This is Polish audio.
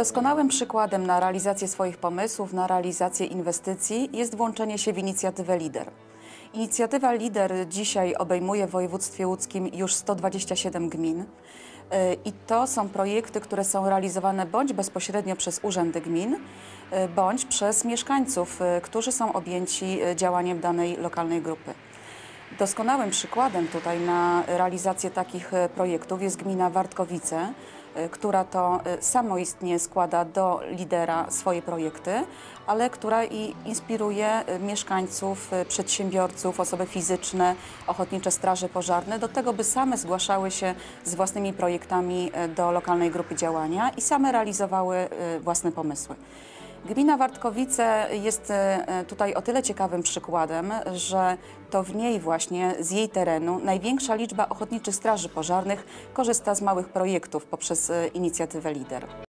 Doskonałym przykładem na realizację swoich pomysłów, na realizację inwestycji jest włączenie się w inicjatywę LIDER. Inicjatywa LIDER dzisiaj obejmuje w województwie łódzkim już 127 gmin. E, I to są projekty, które są realizowane bądź bezpośrednio przez urzędy gmin, e, bądź przez mieszkańców, e, którzy są objęci działaniem danej lokalnej grupy. Doskonałym przykładem tutaj na realizację takich projektów jest gmina Wartkowice, która to e, samoistnie składa do lidera swoje projekty, ale która i inspiruje e, mieszkańców, przedsiębiorców, osoby fizyczne, ochotnicze straże pożarne do tego, by same zgłaszały się z własnymi projektami do lokalnej grupy działania i same realizowały własne pomysły. Gmina Wartkowice jest e, tutaj o tyle ciekawym przykładem, że to w niej właśnie, z jej terenu, największa liczba ochotniczych straży pożarnych korzysta z małych projektów poprzez e, inicjatywę LIDER.